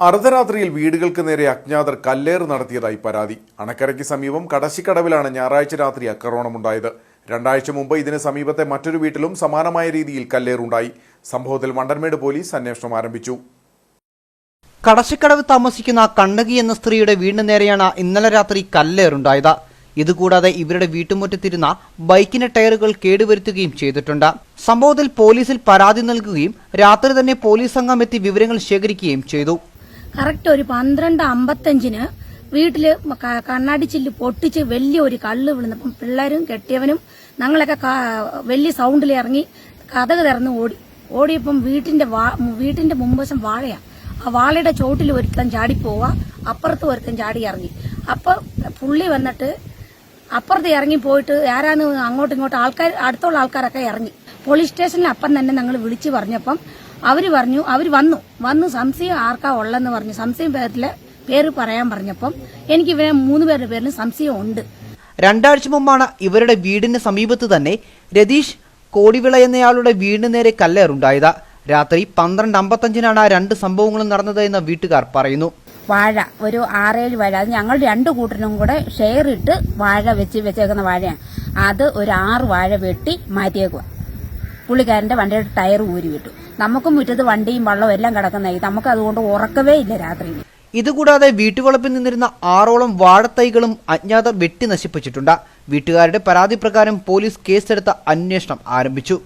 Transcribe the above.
അർദ്ധരാത്രിയിൽ വീടുകൾക്ക് നേരെ അജ്ഞാതർ കല്ലേറ് നടത്തിയതായി പരാതി. അണക്കരയ്ക്ക് സമീപം കടശിക്കടവിലാണ് ഞായറാഴ്ച രാത്രി ആക്രമണമുണ്ടായത്. രണ്ടാഴ്ച മുമ്പ് ഇതിന് സമീപത്തെ മറ്റൊരു വീട്ടിലും സമാനമായ രീതിയിൽ കല്ലേറുണ്ടായി. സംഭവത്തിൽ വണ്ടൻമേട് പോലീസ് അന്വേഷണം ആരംഭിച്ചു. കടശിക്കടവ് താമസിക്കുന്ന കണ്ണകി എന്ന സ്ത്രീയുടെ വീടിന് നേരെയാണ് ഇന്നലെ രാത്രി കല്ലേറുണ്ടായത്. ഇതുകൂടാതെ ഇവരുടെ വീട്ടുമുറ്റത്തിരുന്ന ബൈക്കിന്റെ ടയറുകൾ കേടുവരുത്തുകയും ചെയ്തിട്ടുണ്ട്. സംഭവത്തിൽ പോലീസിൽ പരാതി നൽകുകയും രാത്രി തന്നെ പോലീസ് സംഘം എത്തി വിവരങ്ങൾ ശേഖരിക്കുകയും ചെയ്തു. കറക്റ്റ് ഒരു പന്ത്രണ്ട് അമ്പത്തഞ്ചിന് വീട്ടിൽ കണ്ണാടി ചില്ല് പൊട്ടിച്ച് വലിയ ഒരു കള്ള് വിളുന്നപ്പം പിള്ളേരും കെട്ടിയവനും ഞങ്ങളൊക്കെ വലിയ സൗണ്ടിൽ ഇറങ്ങി കഥക് തിറന്ന് ഓടി. ഓടിയപ്പം വീട്ടിന്റെ വീട്ടിന്റെ മുമ്പശം വാഴയാ. ആ വാഴയുടെ ചോട്ടിൽ ഒരുത്തൻ ചാടി പോവാ. അപ്പുറത്ത് ഒരുത്തൻ ചാടി ഇറങ്ങി. അപ്പൊ പുള്ളി വന്നിട്ട് അപ്പുറത്ത് ഇറങ്ങി പോയിട്ട് ആരാന്ന് അങ്ങോട്ടും ഇങ്ങോട്ടും ആൾക്കാർ അടുത്തുള്ള ആൾക്കാരൊക്കെ ഇറങ്ങി. പോലീസ് സ്റ്റേഷനിൽ അപ്പം തന്നെ ഞങ്ങൾ വിളിച്ചു പറഞ്ഞപ്പം അവർ പറഞ്ഞു അവർ വന്നു. വന്ന് സംശയം ആർക്കാ ഉള്ളെന്ന് പറഞ്ഞു. സംശയം പേരിലെ പേര് പറയാൻ പറഞ്ഞപ്പം എനിക്ക് ഇവരെ മൂന്ന് പേരുടെ പേരിന് സംശയം ഉണ്ട്. രണ്ടാഴ്ച മുമ്പാണ് ഇവരുടെ വീടിന് സമീപത്ത് തന്നെ രതീഷ് കോടിവിള എന്നയാളുടെ വീടിന് നേരെ കല്ലേറുണ്ടായത്. രാത്രി പന്ത്രണ്ട് അമ്പത്തഞ്ചിനാണ് ആ രണ്ട് സംഭവങ്ങളും നടന്നത് എന്ന് വീട്ടുകാർ പറയുന്നു. വാഴ ഒരു ആറേഴ് വാഴ. അത് ഞങ്ങൾ രണ്ടു കൂട്ടരും കൂടെ ഷെയർ ഇട്ട് വാഴ വെച്ച് വെച്ചേക്കുന്ന വാഴയാണ്. അത് ഒരു ആറ് വാഴ വെട്ടി മാറ്റിയേക്കുക പുള്ളിക്കാരന്റെ വണ്ടിയുടെ ടയർ ഊരി വിട്ടു. നമുക്കും മുറ്റത്ത് വണ്ടിയും വള്ളവും എല്ലാം കിടക്കുന്നതായി. നമുക്ക് അതുകൊണ്ട് ഉറക്കവേ ഇല്ല രാത്രിയിൽ ഇതുകൂടാതെ വീട്ടുവളപ്പിൽ നിന്നിരുന്ന ആറോളം വാഴത്തൈകളും അജ്ഞാതർ വെട്ടി നശിപ്പിച്ചിട്ടുണ്ട്. വീട്ടുകാരുടെ പരാതി പ്രകാരം പോലീസ് കേസെടുത്ത അന്വേഷണം ആരംഭിച്ചു.